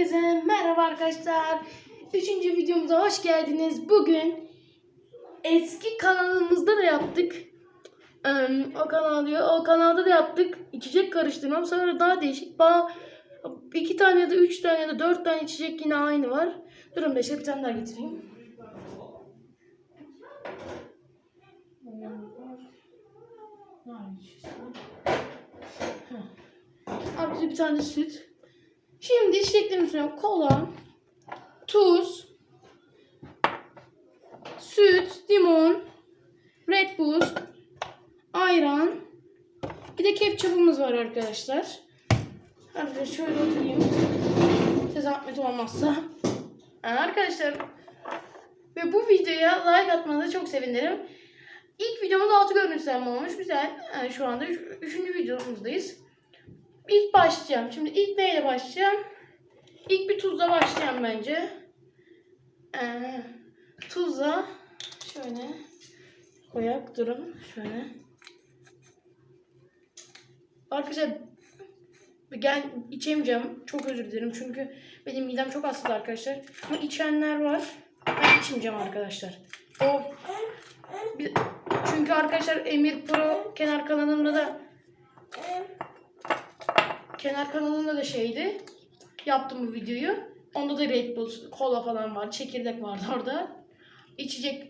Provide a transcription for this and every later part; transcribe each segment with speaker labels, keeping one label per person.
Speaker 1: Herkese merhaba arkadaşlar. Üçüncü videomuza hoş geldiniz. Bugün eski kanalımızda da yaptık. O kanal diyor. O kanalda da yaptık. İçecek karıştırmam. Sonra daha değişik. Ba iki tane ya da üç tane ya da dört tane içecek yine aynı var. Durun beşe bir tane daha getireyim. Arkadaşlar bir tane süt. Şimdi içeceklerimi söylüyorum. Kola, tuz, süt, limon, Red Bull, ayran. Bir de ketçapımız var arkadaşlar. Arkadaşlar şöyle oturayım. Size zahmet olmazsa. Arkadaşlar ve bu videoya like atmanızı çok sevinirim. İlk videomuz altı görüntülenme olmuş. Güzel. Yani şu anda üç, üçüncü videomuzdayız. İlk başlayacağım. Şimdi ilk neyle başlayacağım? İlk bir tuzla başlayacağım bence. Ee, tuzla şöyle koyak durun şöyle. Arkadaşlar gel içemeyeceğim. Çok özür dilerim çünkü benim midem çok hassas arkadaşlar. Ama içenler var. Ben içmeyeceğim arkadaşlar. O çünkü arkadaşlar Emir Pro kenar kanalımda da kenar kanalında da şeydi. Yaptım bu videoyu. Onda da Red Bull, kola falan var. Çekirdek vardı orada. İçecek.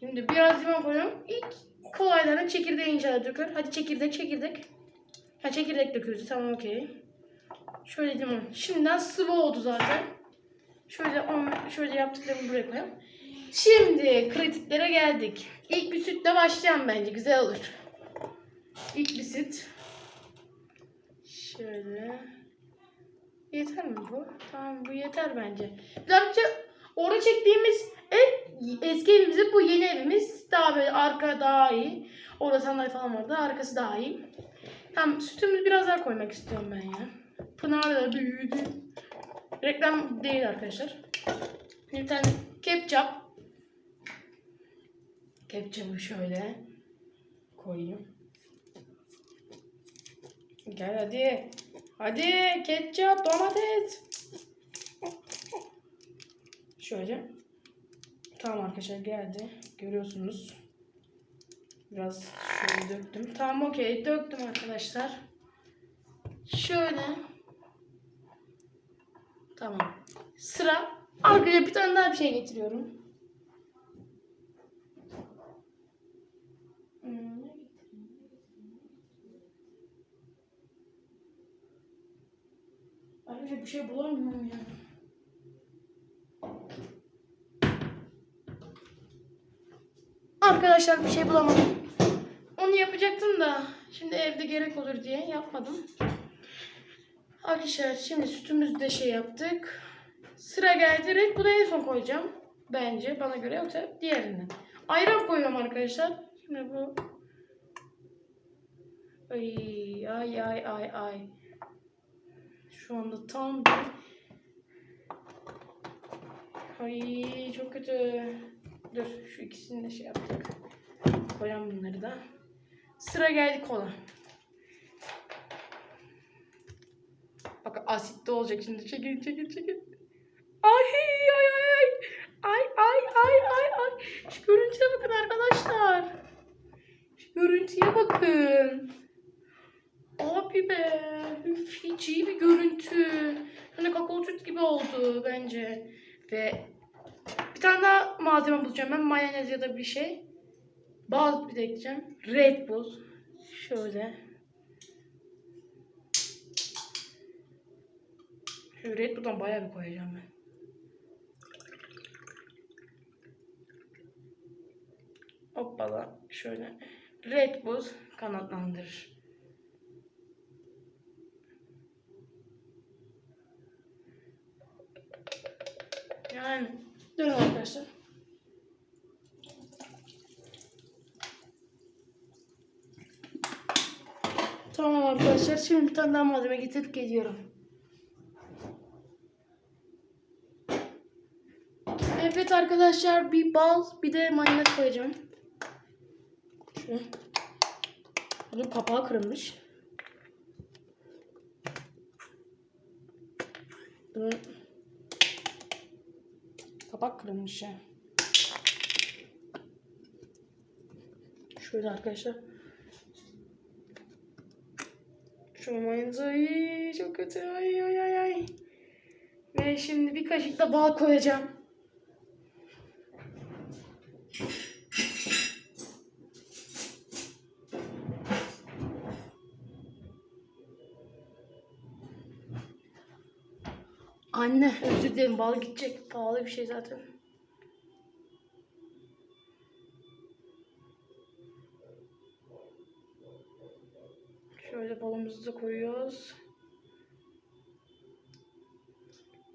Speaker 1: Şimdi biraz limon koyuyorum. İlk kolaylarına çekirdeği inşallah dökür. Hadi çekirdek çekirdek. Ha çekirdek döküyoruz. Tamam okey. Şöyle limon. Şimdiden sıvı oldu zaten. Şöyle on, şöyle yaptıklarımı buraya koyalım. Şimdi kritiklere geldik. İlk bir sütle başlayalım bence. Güzel olur. İlk bir süt. Şöyle. Yeter mi bu? Tamam bu yeter bence. Birazcık orada çektiğimiz ev eski evimizde bu yeni evimiz daha böyle arka daha iyi. Orada sandalye falan vardı. Arkası daha iyi. Tamam sütümüzü biraz daha koymak istiyorum ben ya. Pınar da büyüdü. Reklam değil arkadaşlar. Bir tane ketçap. Ketçapı şöyle koyayım. Gel hadi. Hadi ketçap, domates. Şöyle. Tamam arkadaşlar geldi. Görüyorsunuz. Biraz şöyle döktüm. Tamam okey döktüm arkadaşlar. Şöyle. Tamam. Sıra. Arkadaşlar bir tane daha bir şey getiriyorum. Arkadaşlar bir şey bulamıyorum ya. Arkadaşlar bir şey bulamadım. Onu yapacaktım da şimdi evde gerek olur diye yapmadım. Arkadaşlar şimdi sütümüzü de şey yaptık. Sıra geldi. Red Bull'u en son koyacağım. Bence bana göre yoksa diğerinden. Ayran koyuyorum arkadaşlar. Şimdi bu Ay ay ay ay ay. Şu anda tam bir Ay çok kötü. Dur şu ikisini de şey yaptık. Koyalım bunları da. Sıra geldi kola. Bak asitli olacak şimdi. Çekil çekil çekil. Ay ay ay ay. Ay ay ay ay ay. Şu görüntüye bakın arkadaşlar. Şu görüntüye bakın. Abi be. Hiç iyi bir görüntü. Hani kakao süt gibi oldu bence. Ve bir tane daha malzeme bulacağım ben. Mayonez ya da bir şey. Bal bir de ekleyeceğim. Red Bull. Şöyle. Şu Red Bull'dan bayağı bir koyacağım ben. Hoppala. Şöyle. Red Bull kanatlandırır. Yani dön arkadaşlar. Tamam arkadaşlar. Şimdi bir tane daha malzeme getirip geliyorum. Evet arkadaşlar bir bal bir de mayonez koyacağım. Şöyle. Bunun kapağı kırılmış. Bunun kapak kırılmış ya. Şöyle arkadaşlar. Şunu mayonez ay çok kötü ay ay ay ay. Ve şimdi bir kaşık da bal koyacağım. Anne özür dilerim bal gidecek. Pahalı bir şey zaten. Şöyle balımızı da koyuyoruz.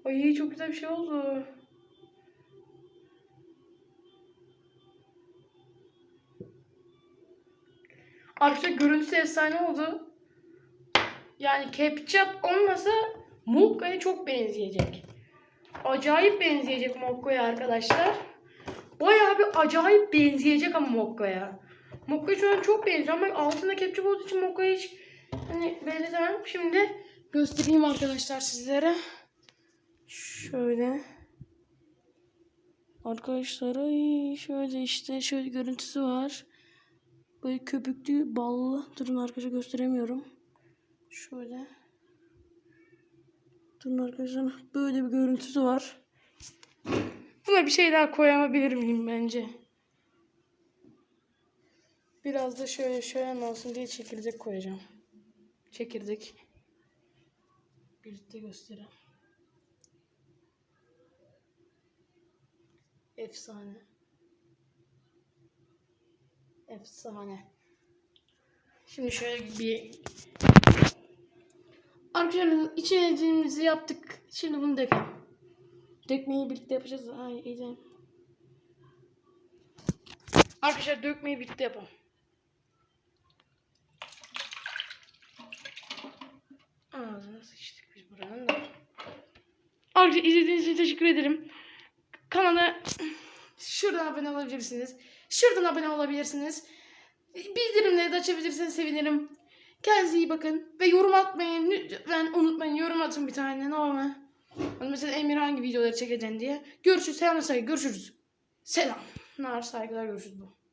Speaker 1: Ay çok güzel bir şey oldu. Arkadaşlar görüntüsü efsane oldu. Yani ketçap olmasa Mokka'ya çok benzeyecek. Acayip benzeyecek Mokka'ya arkadaşlar. Bayağı bir acayip benzeyecek ama Mokka'ya. Mokka'ya şu an çok benziyor ama altında ketçap olduğu için Mokka'ya hiç hani benzetemem. Şimdi göstereyim arkadaşlar sizlere. Şöyle. Arkadaşlar şöyle işte şöyle görüntüsü var. Böyle köpüklü ballı. Durun arkadaşlar gösteremiyorum. Şöyle. Durun arkadaşlar böyle bir görüntüsü var. Buna bir şey daha koyabilir miyim bence? Biraz da şöyle şöyle olsun diye çekirdek koyacağım. Çekirdek. Birlikte göstereyim. Efsane. Efsane. Şimdi şöyle bir Arkadaşlar içeceğimizi yaptık. Şimdi bunu dökelim. Dökmeyi birlikte yapacağız. Ay iyice. Arkadaşlar dökmeyi birlikte yapalım. Ağzına sıçtık biz buranın da. Arkadaşlar izlediğiniz için teşekkür ederim. Kanala şuradan abone olabilirsiniz. Şuradan abone olabilirsiniz. Bildirimleri de açabilirseniz sevinirim. Kendinize iyi bakın. Ve yorum atmayın. Lütfen unutmayın. Yorum atın bir tane. Ne olur. Mesela Emir hangi videoları çekeceksin diye. Görüşürüz. Selam saygı. Görüşürüz. Selamlar saygılar görüşürüz.